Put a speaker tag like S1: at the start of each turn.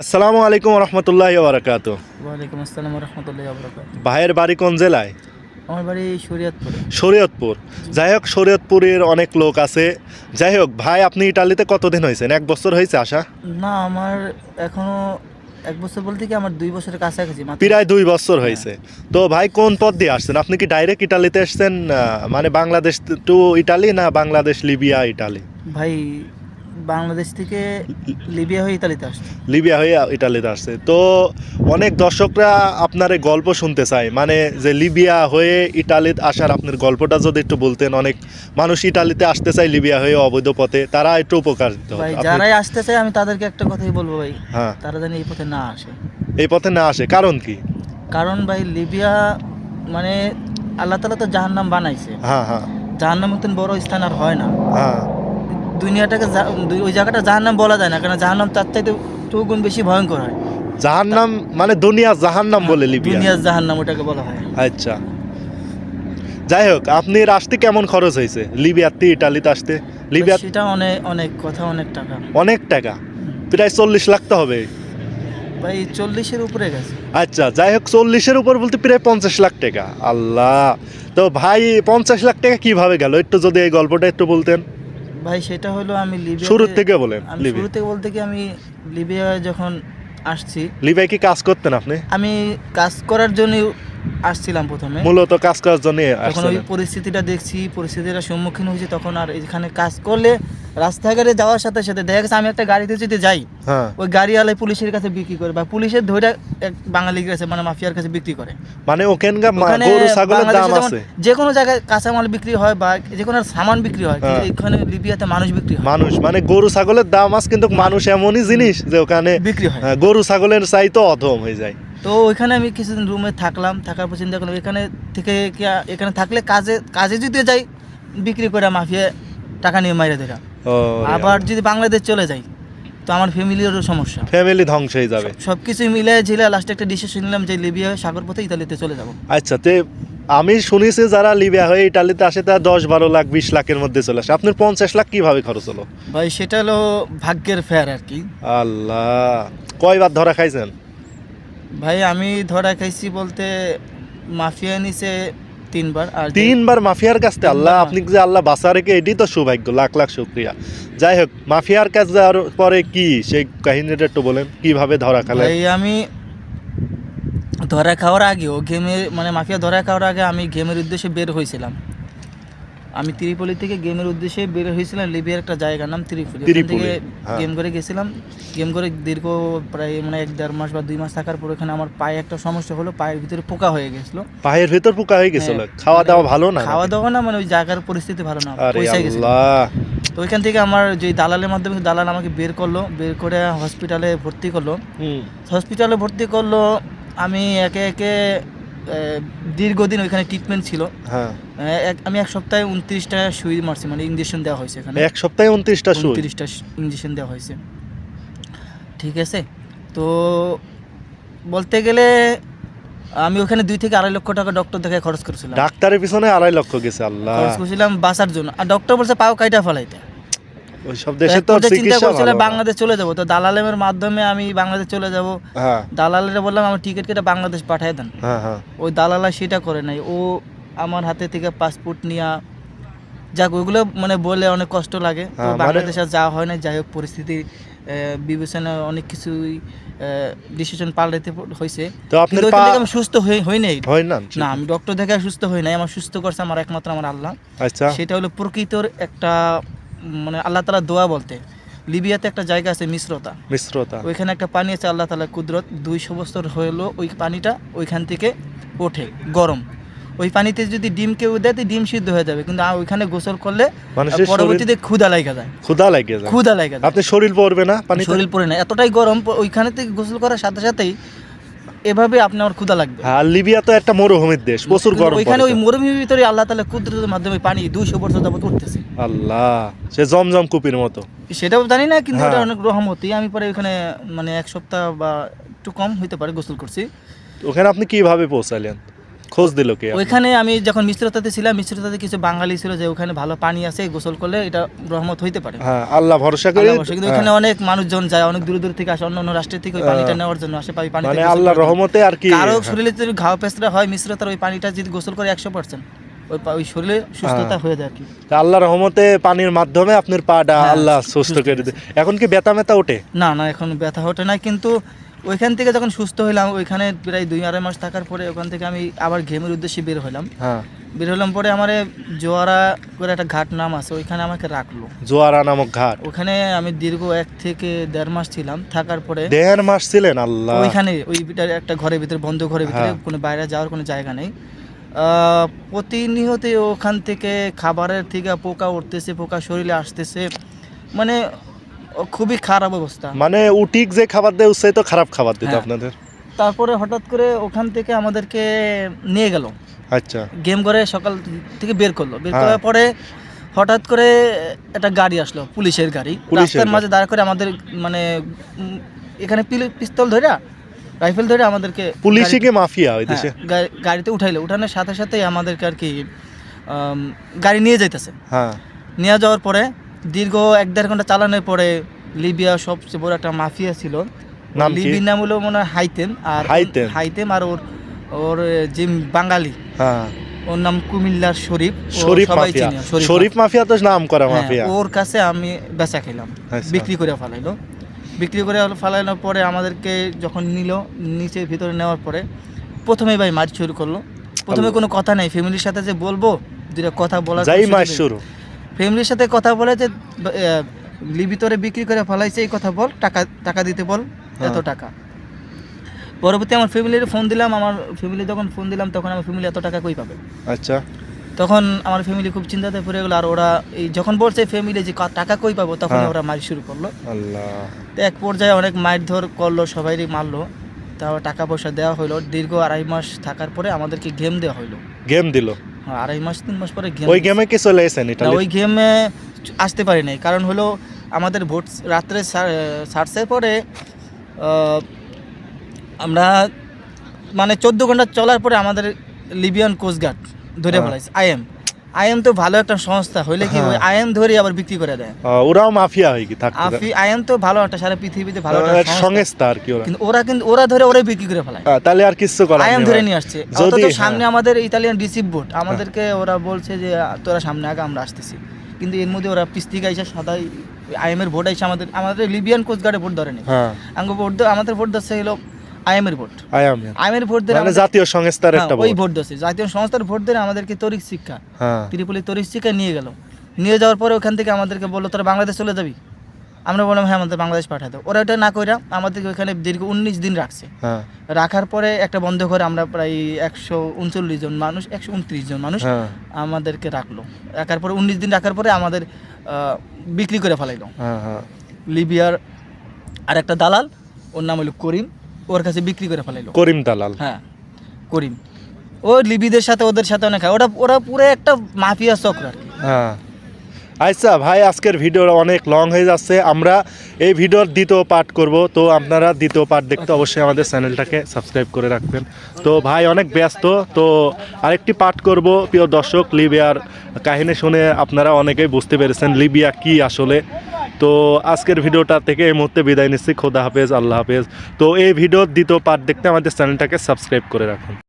S1: আসসালামু আলাইকুম রহমতুল্লাহ বারাকাত
S2: ওয়ালাইকুম আসসালাম রহমতুল্লাহ আবরাকাত
S1: ভাইয়ের বাড়ি কোন জেলায়?
S2: আমার বাড়ি শরীয়তপুরে।
S1: শরীয়তপুর। যাই হোক শরীয়তপুরের অনেক লোক আছে। যাই হোক ভাই আপনি ইটালিতে কতদিন হয়েছেন? এক বছর হয়েছে আসা
S2: না আমার এখনও এক বছর বলতে কি আমার দুই বছরের কাছাকাছি।
S1: প্রায় দুই বছর হয়েছে। তো ভাই কোন পথ দিয়ে আসছেন? আপনি কি ডাইরেক্ট ইটালিতে এসছেন আহ, মানে বাংলাদেশ টু ইটালি না বাংলাদেশ লিবিয়া ইটালি?
S2: ভাই বাংলাদেশ থেকে লিবিয়া হয়ে ইতালিতে আসছে।
S1: লিবিয়া হয়ে ইটালিতে আসছে। তো অনেক দর্শকরা আপনার গল্প শুনতে চায়। মানে যে লিবিয়া হয়ে ইটালিতে আসার আপনার গল্পটা যদি একটু বলতেন অনেক মানুষ ইটালিতে আসতে চায় লিবিয়া হয়ে অবৈধ পথে। তারা একটু উপকারিত হতো।
S2: ভাই যারাই আসতে চায় আমি তাদেরকে একটা কথাই বলব ভাই।
S1: হ্যাঁ।
S2: তারা যেন এই পথে না আসে।
S1: এই পথে না আসে। কারণ কি?
S2: কারণ ভাই লিবিয়া মানে আল্লাহ তালা তো জাহান্নাম বানাইছে।
S1: হ্যাঁ হ্যাঁ।
S2: জাহান্নাম মতন বড় স্থান আর হয় না।
S1: হ্যাঁ।
S2: দুনিয়াটাকে ওই জায়গাটা জাহান্নাম বলা যায় না কারণ জাহান্নাম তার চাইতে চৌগুণ বেশি ভয়ঙ্কর হয়।
S1: জাহান্নাম মানে দুনিয়া জাহান্নাম বলে লিবিয়া।
S2: দুনিয়ার জাহান্নাম ওটাকে বলা হয়।
S1: আচ্ছা। যাই হোক আপনি আসতে কেমন খরচ হয়েছে? লিবিয়াতে ইটালিতে আসতে? লিবিয়া
S2: সেটা অনেক অনেক কথা অনেক টাকা।
S1: অনেক টাকা? প্রায় চল্লিশ লাখ তো হবে।
S2: ভাই চল্লিশের উপরে গেছে।
S1: আচ্ছা যাই হোক চল্লিশের উপর বলতে প্রায় পঞ্চাশ লাখ টাকা। আল্লাহ। তো ভাই পঞ্চাশ লাখ টাকা কীভাবে গেল? একটু যদি এই গল্পটা একটু বলতেন।
S2: ভাই সেটা হলো আমি লিবিয়া
S1: শুরু থেকে বলেন
S2: আমি শুরু থেকে বলতে কি আমি লিবিয়ায় যখন আসছি
S1: লিবিয়ায় কি কাজ করতেন আপনি?
S2: আমি কাজ করার জন্য আসছিলাম প্রথমে।
S1: মূলত কাজ করার জন্য
S2: তখন ওই পরিস্থিতিটা দেখছি পরিস্থিতিটা সম্মুখীন হয়েছি তখন আর এখানে কাজ করলে রাস্তাঘাটে যাওয়ার সাথে সাথে দেখা গেছে আমি একটা গাড়িতে যদি যাই
S1: হ্যাঁ।
S2: ওই গাড়িওয়ালাই পুলিশের কাছে বিক্রি করে বা পুলিশের ধরে এক বাঙালির কাছে মানে মাফিয়ার কাছে বিক্রি করে।
S1: মানে ওখানকার গরু ছাগলের দাম আছে।
S2: যে কোনো জায়গায় কাঁচামাল বিক্রি হয় বা যে কোনো সামান বিক্রি হয় কিন্তু
S1: হ্যাঁ।
S2: এখানে লিবিয়াতে মানুষ বিক্রি হয়।
S1: মানুষ মানে গরু ছাগলের দাম আছে কিন্তু মানুষ এমনই জিনিস যে ওখানে
S2: বিক্রি হয়।
S1: হ্যাঁ, গরু ছাগলের চাই তো অধম হয়ে যায়।
S2: তো ওইখানে আমি কিছুদিন রুমে থাকলাম থাকার পর চিন্তা করলাম এখানে থেকে এখানে থাকলে কাজে কাজে যদি যাই বিক্রি করে মাফিয়া টাকা নিয়ে মাইরে
S1: ও
S2: আবার যদি বাংলাদেশ চলে যাই তো আমার ফ্যামিলিরও সমস্যা।
S1: ফ্যামিলি ধ্বংস হয়ে যাবে।
S2: সব কিছু মিলে ঝিলে লাস্টে একটা ডিসিশন নিলাম যে লিবিয়া হয়ে সাগর পথে ইতালিতে চলে যাব।
S1: আচ্ছা তে আমি শুনেছি যারা লিবিয়া হয়ে ইটালিতে আসে তারা দশ বারো লাখ বিশ লাখের মধ্যে চলে আসে। আপনার পঞ্চাশ লাখ কীভাবে খরচ হলো?
S2: ভাই সেটা হলো ভাগ্যের ফেয়ার আর কি।
S1: আল্লাহ কয়বার ধরা খাইছেন?
S2: ভাই আমি ধরা খাইছি বলতে মাফিয়া নিছে তিনবার আর
S1: তিনবার মাফিয়ার কাছে আল্লাহ আপনি যে আল্লাহ বাঁচা রেখে এটি তো সৌভাগ্য লাখ লাখ শুক্রিয়া। যাই হোক মাফিয়ার কাছে যাওয়ার পরে কি সেই কাহিনীটা একটু বলেন কীভাবে ধরা খেলেন?
S2: ভাই আমি ধরা খাওয়ার আগেও গেমে মানে মাফিয়া ধরা খাওয়ার আগে আমি গেমের উদ্দেশ্যে বের হয়েছিলাম আমি ত্রিপলি থেকে গেমের উদ্দেশ্যে বের হয়েছিলাম লিবিয়ার একটা জায়গার নাম ত্রিপলি। থেকে
S1: হ্যাঁ।
S2: গেম করে গেছিলাম। গেম করে দীর্ঘ প্রায় মানে এক দেড় মাস বা দুই মাস থাকার পর ওখানে আমার পায়ে একটা সমস্যা হলো পায়ের ভিতরে পোকা হয়ে গেছিল।
S1: পায়ের ভেতর পোকা হয়ে গেছিল?
S2: হ্যাঁ,
S1: খাওয়া
S2: মানে
S1: দাওয়া ভালো না
S2: খাওয়া দাওয়া না মানে ওই জায়গার পরিস্থিতি ভালো না পয়সা গেছিল তো ওইখান থেকে আমার যে দালালের মাধ্যমে দালাল আমাকে বের করল বের করে হসপিটালে ভর্তি করল। হসপিটালে ভর্তি করল আমি একে একে দীর্ঘদিন ওইখানে ট্রিটমেন্ট ছিল।
S1: হ্যাঁ।
S2: আমি এক সপ্তাহে উনত্রিশটা সুই মারছি মানে ইঞ্জেকশন দেওয়া হয়েছে এখানে।
S1: এক সপ্তাহে উনত্রিশটা সুই?
S2: উনত্রিশটা ইঞ্জেকশন দেওয়া হয়েছে। ঠিক আছে? তো বলতে গেলে আমি ওখানে দুই থেকে আড়াই লক্ষ টাকা ডক্টর দেখে খরচ করেছিলাম।
S1: ডাক্তারের পিছনে আড়াই লক্ষ গেছে আল্লাহ।
S2: খরচ করেছিলাম বাঁচার জন্য। আর ডক্টর বলছে পাও কাইটা ফলাইতে।
S1: ওই সব দেশে তো চিকিৎসা ভালো
S2: বাংলাদেশ চলে যাব। তো দালালের মাধ্যমে আমি বাংলাদেশ চলে যাব।
S1: হ্যাঁ।
S2: দালালেরা বললাম আমার টিকিট কেটে বাংলাদেশ পাঠিয়ে দেন।
S1: হ্যাঁ হ্যাঁ।
S2: ওই দালালা সেটা করে নাই। ও আমার হাতে থেকে পাসপোর্ট নিয়া যাক ওইগুলো মানে বলে অনেক কষ্ট লাগে। তো
S1: হ্যাঁ, মানে-
S2: বাংলাদেশে যাওয়া হয় না যাই হোক পরিস্থিতি আহ, বিবেচনায় অনেক কিছুই ডিসিশন পাল্টাতে হয়েছে
S1: তো
S2: ওইখান আমি সুস্থ হই হই নাই।
S1: হয় না
S2: না আমি ডক্টর দেখে সুস্থ হই নাই। আমার সুস্থ করছে আমার একমাত্র আমার আল্লাহ।
S1: আচ্ছা।
S2: সেটা হলো প্রকৃতর একটা মানে আল্লাহ তালা দোয়া বলতে লিবিয়াতে একটা জায়গা আছে মিশ্রতা।
S1: মিশ্রতা।
S2: ওইখানে একটা পানি আছে আল্লাহ তালা কুদরত দুইশো বছর হলো ওই পানিটা ওইখান থেকে ওঠে গরম। ওই পানিতে যদি ডিম কেউ দেয় ডিম সিদ্ধ হয়ে যাবে। কিন্তু ওইখানে গোসল করলে পরবর্তীতে ক্ষুদা লাগা যায়।
S1: ক্ষুধা লাগে যায়।
S2: ক্ষুদা লাগা যায়।
S1: আপনি শরীর পড়বে না পানি
S2: শরীর পড়ে না এতটাই গরম ওইখানে থেকে গোসল করার সাথে সাথেই এভাবে আপনার ক্ষুদা লাগবে।
S1: আর লিবিয়া তো একটা মরুভূমির দেশ প্রচুর গরম
S2: ওইখানে ওই মরুভূমির ভিতরে আল্লাহ তাআলা কুদরতের মাধ্যমে পানি দুইশো বছর যাবত উঠতেছে।
S1: আল্লাহ সে জমজম কুপির মতো।
S2: সেটাও জানি না কিন্তু এটা অনেক রহমতি। আমি পরে ওখানে মানে এক সপ্তাহ বা একটু কম হইতে পারে গোসল করছি।
S1: ওখানে আপনি কীভাবে পৌঁছালেন? খোঁজ দিল কে
S2: ওইখানে আমি যখন মিশ্রতাতে ছিলাম মিশ্রতাতে কিছু বাঙালি ছিল যে ওখানে ভালো পানি আছে গোসল করলে এটা রহমত হইতে পারে।
S1: হ্যাঁ আল্লাহ ভরসা করি
S2: আল্লাহ। কিন্তু ওখানে অনেক মানুষজন যায় অনেক দূর দূর থেকে আসে অন্য অন্য রাষ্ট্রের থেকে ওই পানিটা নেওয়ার জন্য আসে পানি
S1: মানে আল্লাহর রহমতে আর কি
S2: কারও
S1: হ্যাঁ।
S2: শরীরে যদি ঘাও পেঁচড়া হয় মিশ্রতার ওই পানিটা যদি গোসল করে একশো পার্সেন্ট ওই ওই শরীরে সুস্থতা
S1: হ্যাঁ।
S2: হয়ে যায় আর কি।
S1: তা আল্লাহর রহমতে পানির মাধ্যমে আপনার পাটা
S2: হ্যাঁ,
S1: আল্লাহ
S2: সুস্থ
S1: করে দেয় এখন কি ব্যথা মেতা ওঠে?
S2: না না এখন ব্যথা ওঠে না কিন্তু ওইখান থেকে যখন সুস্থ হইলাম ওইখানে প্রায় দুই আড়াই মাস থাকার পরে ওখান থেকে আমি আবার ঘেমের উদ্দেশ্যে বের হলাম
S1: হ্যাঁ।
S2: বের হলাম পরে আমার জোয়ারা করে একটা ঘাট নাম আছে ওইখানে আমাকে রাখল।
S1: জোয়ারা নামক ঘাট?
S2: ওখানে আমি দীর্ঘ এক থেকে দেড় মাস ছিলাম থাকার পরে
S1: দেড় মাস ছিলেন? আল্লাহ।
S2: ওইখানে ওই একটা ঘরের ভিতরে বন্ধ ঘরের ভিতরে
S1: হ্যাঁ।
S2: কোনো বাইরে যাওয়ার কোনো জায়গা নেই। আহ, প্রতিনিয়ত ওখান থেকে খাবারের থেকে পোকা উঠতেছে পোকা শরীরে আসতেছে। মানে ও খুবই খারাপ অবস্থা।
S1: মানে উটিক যে খাবার দেয় উৎসাহিত তো খারাপ খাবার দিত
S2: হ্যাঁ।
S1: আপনাদের।
S2: তারপরে হঠাৎ করে ওখান থেকে আমাদেরকে নিয়ে গেল।
S1: আচ্ছা।
S2: গেম করে সকাল থেকে বের করল। বের
S1: হ্যাঁ।
S2: করার পরে হঠাৎ করে একটা গাড়ি আসলো পুলিশের গাড়ি।
S1: পুলিশের
S2: রাস্তার
S1: গাড়ি।
S2: মাঝে দাঁড় করে আমাদের মানে উম, এখানে পিল- পিস্তল ধরে রাইফেল ধরে আমাদেরকে
S1: পুলিশই
S2: গাড়ি-
S1: কি মাফিয়া ওই দেশে?
S2: হ্যাঁ, গা- গাড়িতে উঠাইলো। উঠানোর সাথে সাথেই আমাদেরকে আর কি আম, গাড়ি নিয়ে যাইতেছে।
S1: হ্যাঁ।
S2: নিয়ে যাওয়ার পরে দীর্ঘ এক দেড় ঘণ্টা চালানোর পরে লিবিয়া সবচেয়ে বড় একটা মাফিয়া ছিল।
S1: নাম?
S2: লিবির নাম হলো মনে হয় হাইতেম আর
S1: হাইতেম।
S2: হাইতেম আর ওর ওর যে বাঙালি
S1: হ্যাঁ।
S2: ওর নাম কুমিল্লার শরীফ।
S1: শরীফ মাফিয়া। শরীফ মাফিয়া। তো নাম করা
S2: হ্যাঁ,
S1: মাফিয়া।
S2: ওর কাছে আমি বেচা খেলাম
S1: আচ্ছা।
S2: বিক্রি করে ফেলাইলো। বিক্রি করে ফেলানোর পরে আমাদেরকে যখন নিল নিচে ভিতরে নেওয়ার পরে প্রথমে ভাই মার শুরু করল। প্রথমে কোনো কথা নাই ফ্যামিলির সাথে যে বলব দুটা কথা বলার
S1: যাই
S2: নেই।
S1: শুরু।
S2: ফ্যামিলির সাথে কথা বলে যে লিবিতরে বিক্রি করে ফেলাইছে এই কথা বল টাকা টাকা দিতে বল এত
S1: হ্যাঁ।
S2: টাকা। পরবর্তী আমার ফ্যামিলির ফোন দিলাম আমার ফ্যামিলি যখন ফোন দিলাম তখন আমার ফ্যামিলি এত টাকা কই পাবে?
S1: আচ্ছা।
S2: তখন আমার ফ্যামিলি খুব চিন্তাতে পড়ে গেলো আর ওরা এই যখন বলছে ফ্যামিলি যে টাকা কই পাবো? তখন
S1: হ্যাঁ।
S2: ওরা মার শুরু করল। তো এক পর্যায়ে অনেক মারধর করল সবাইরই মারলো। তাও টাকা পয়সা দেওয়া হলো দীর্ঘ আড়াই মাস থাকার পরে আমাদেরকে গেম দেওয়া হলো
S1: গেম দিল?
S2: আড়াই মাস তিন মাস পরে গেম
S1: ওই গেমে কি চলে এসেন এটা
S2: ওই গেমে আসতে পারি নাই। কারণ হলো আমাদের ভোট রাত্রে সার্চের পরে আমরা মানে চোদ্দ ঘণ্টা চলার পরে আমাদের লিবিয়ান কোস্টগার্ড ধরে ফেলাইছে আই আইএম আইএম তো ভালো একটা সংস্থা হইলে কি
S1: হ্যাঁ।
S2: আইএম ধরে আবার বিক্রি করে দেয়?
S1: ওরাও মাফিয়া হয় কি
S2: আফি আইএম তো ভালো একটা সারা পৃথিবীতে ভালো একটা সংস্থা।
S1: আর কি ওরা।
S2: কিন্তু ওরা কিন্তু ওরা ধরে ওরা বিক্রি করে ফেলায়।
S1: তাহলে আর কিছু
S2: আইএম ধরে নিয়ে আসছে।
S1: যদি- হ্যাঁ।
S2: সামনে আমাদের ইতালিয়ান রিসিভ বোট আমাদেরকে ওরা বলছে যে তোরা সামনে আগে আমরা আসতেছি। কিন্তু এর মধ্যে ওরা পিস্তিক আইসা সাদাই আইএম এর ভোট আইসা আমাদের আমাদের লিবিয়ান কোস্টগার্ডে ভোট ধরেনি।
S1: হ্যাঁ।
S2: আঙ্গ ভোট আমাদের ভোট হলো আইএম এর ভোট।
S1: আই
S2: আইএম এর ভোট
S1: মানে জাতীয় সংস্থার একটা
S2: ওই
S1: ভোট।
S2: দিচ্ছে জাতীয় সংস্থার ভোট দিয়ে আমাদেরকে তরিক শিক্ষা।
S1: হ্যাঁ।
S2: ত্রিপলি তরিক শিক্ষা নিয়ে গেল। নিয়ে যাওয়ার পরে ওখান থেকে আমাদেরকে বলল তোরা বাংলাদেশ চলে যাবি? আমরা বললাম হ্যাঁ আমাদের বাংলাদেশ পাঠাতে দাও। ওরা ওটা না কইরা আমাদেরকে ওখানে দীর্ঘ উনিশ দিন রাখছে।
S1: হ্যাঁ।
S2: রাখার পরে একটা বন্ধ করে আমরা প্রায় একশো উনচল্লিশ জন মানুষ একশো উনত্রিশ জন মানুষ
S1: হ্যাঁ।
S2: আমাদেরকে রাখল। রাখার পরে উনিশ দিন রাখার পরে আমাদের বিক্রি করে ফেলাইলো।
S1: হ্যাঁ হ্যাঁ।
S2: লিবিয়ার আর একটা দালাল ওর নাম হলো করিম। ওর কাছে বিক্রি করে ফেলাইলো।
S1: করিম দালাল।
S2: হ্যাঁ করিম। ও লিবিদের সাথে ওদের সাথে অনেক ওরা ওরা পুরো একটা মাফিয়া চক্র আর কি।
S1: হ্যাঁ। আচ্ছা ভাই, আজকের ভিডিও অনেক লং হয়ে যাচ্ছে। আমরা এই ভিডিওর দ্বিতীয় পার্ট করব। তো আপনারা দ্বিতীয় পার্ট দেখতে অবশ্যই আমাদের চ্যানেলটাকে সাবস্ক্রাইব করে রাখবেন। তো ভাই, অনেক ব্যস্ত। তো আরেকটি পার্ট করব। প্রিয় দর্শক, লিবিয়ার কাহিনী শুনে আপনারা অনেকেই বুঝতে পেরেছেন লিবিয়া কি আসলে। তো আজকের ভিডিওটা থেকে এই মুহূর্তে বিদায় নিচ্ছি। খোদা হাফেজ, আল্লাহ হাফেজ। তো এই ভিডিওর দ্বিতীয় পার্ট দেখতে আমাদের চ্যানেলটাকে সাবস্ক্রাইব করে রাখুন।